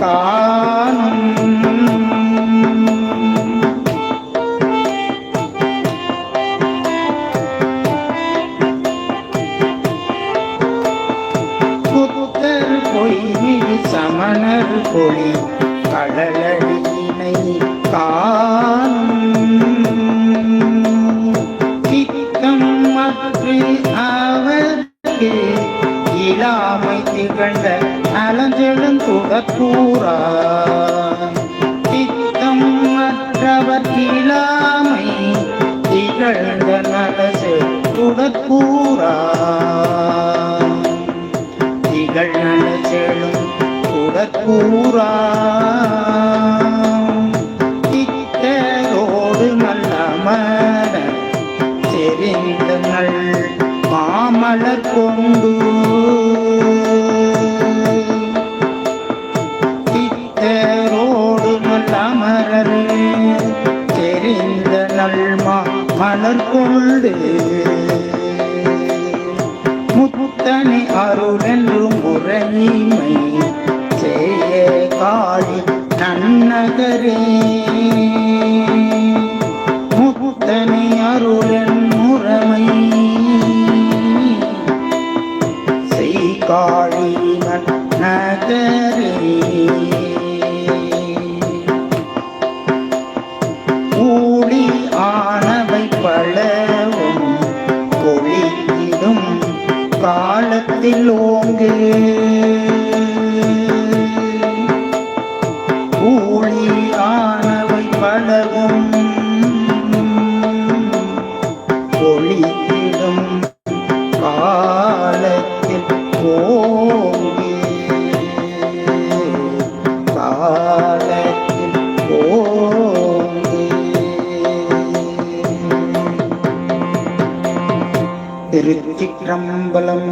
காணும் புத்தர் பொய் சமணர் பொய் கடலடியினை காணும் சித்தம் மற்ற அவர்கே இளாமை திகழ்ந்த நலஞ்செழும் துடக்கூறா சித்தம் மற்றவர் இளாமை திகழ்ந்த நலசு துடக்கூறா திகழ் நலச்செழும் துடக்கூறா சித்தரோடு நல்ல மன தெரிந்த நல் மாமலர் கொண்டு மலரே தெரிந்த நல்மா மலர் கொண்டு முத்தனை அருளென்றும் என்றும் செய்ய காளி நன்னகரே. முத்தனை அருளன் முறைமை செய்காழி நன்னகரே. காலத்தில் ஓங்கு. திருச்சிற்றம்பலம்.